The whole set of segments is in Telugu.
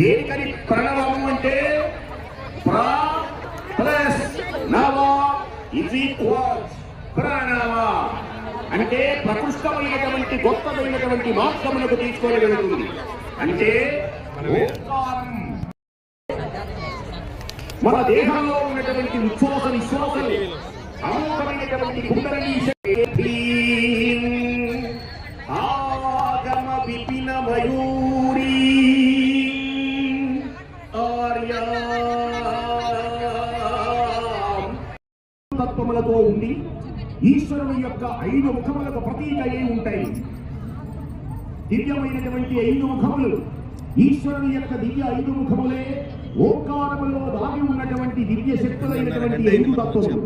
దేనికని ప్రణవము అంటే ప్ర ప్లస్ నవ ఇజ్ ఈక్వల్స్ ప్రణవ. అంటే ప్రకృష్టమైనటువంటి గొప్పదైనటువంటి మార్గములకు తీసుకొని వెళుతుంది అంటే మన దేహంలో ఉన్నటువంటి విశ్వాస విశ్వాసం అమోఘమైనటువంటి కుండలని తత్వములతో ఉండి ఈశ్వరుని యొక్క ఐదు ముఖములకు ప్రతీక అయి ఉంటాయి. దివ్యమైనటువంటి ఐదు ముఖములు. ఈశ్వరుని యొక్క దివ్య ఐదు ముఖములే ఓంకారములో దాగి ఉన్నటువంటి దివ్య శక్తులైనటువంటి ఐదు తత్వములు.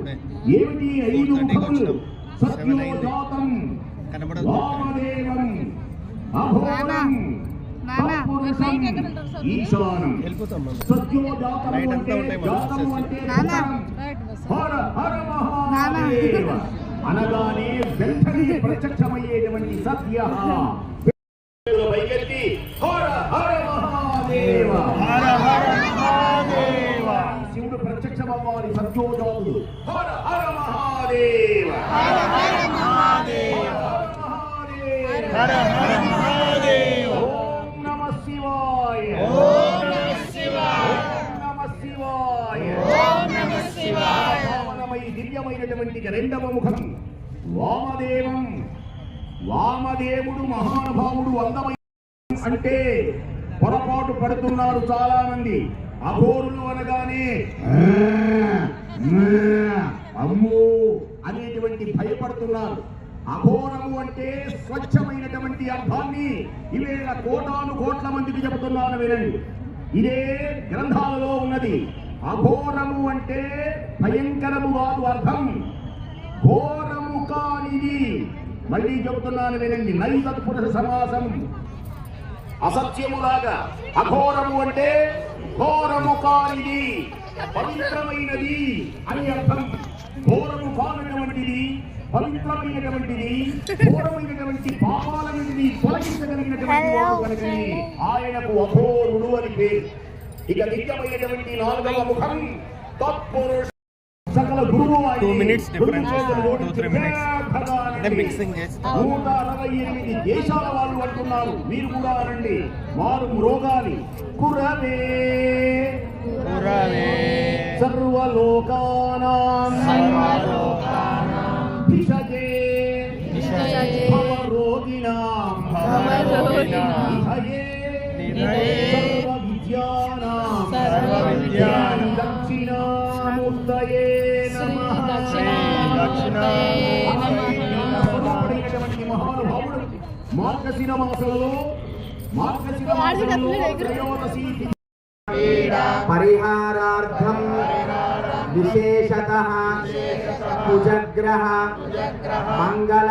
ఏమిటి ఐదు ముఖములు? సత్యోజాతం. వామదేవం. సార్? ఈశానం. సత్యోజాతం అంటే అంటే మహాదేవ అనగానే వెంటనే ప్రత్యక్షమయ్యేటువంటి సత్య. పైకెత్తి హర హర మహాదేవ. హర హర మహాదేవ. శివుడు ప్రత్యక్షమవ్వాలి సత్యోజాతుడు హర హర మహాదేవ. హర హర మహాదేవ. హర హర దివ్యమైనటువంటి రెండవ ముఖం. వామదేవం. వామదేవుడు మహానుభావుడు అందమైన అంటే పొరపాటు పడుతున్నారు చాలా మంది అఘోరులు అనగానే అమ్మో అనేటువంటి భయపడుతున్నారు. అఘోరము అంటే స్వచ్ఛమైనటువంటి అర్థాన్ని ఇవేళ కోటాను కోట్ల మందికి చెబుతున్నాను వినండి. ఇదే గ్రంథాలలో ఉన్నది. అఘోరము అంటే భయంకరము కాదు అర్థం. ఘోరము కానిది. మళ్ళీ చెబుతున్నాను వినండి. నైతత్పురుష సమాసం. అసత్యములాగా అఘోరము అంటే ఘోరము కానిది. పవిత్రమైనది అని అర్థం. ఘోరము కానటువంటిది పవిత్రమైనటువంటిది ఘోరమైనటువంటి పాపాలన్నింటినీ తొలగించగలిగినటువంటి వాడు కనుకని ఆయనకు అఘోరుడు అని పేరు. ఇక నిత్యమైనటువంటి నాలుగవ ముఖం తత్పురుష సకల గురువు. అంటే చేసి. నూట అరవై ఎనిమిది దేశాల వాళ్ళు అంటున్నారు. మీరు కూడా అనండి వారు మ్రోగాలి. కురవే. పురవే సర్వలోకానాం. భిషజే. నిధయే దక్షిణామూర్తయే నమః. పడినటువంటి మహానుభావుడు మార్గశిర మాసంలో మార్గశిర పరిహారార్థం విశేషత కుజగ్రహ. మంగళ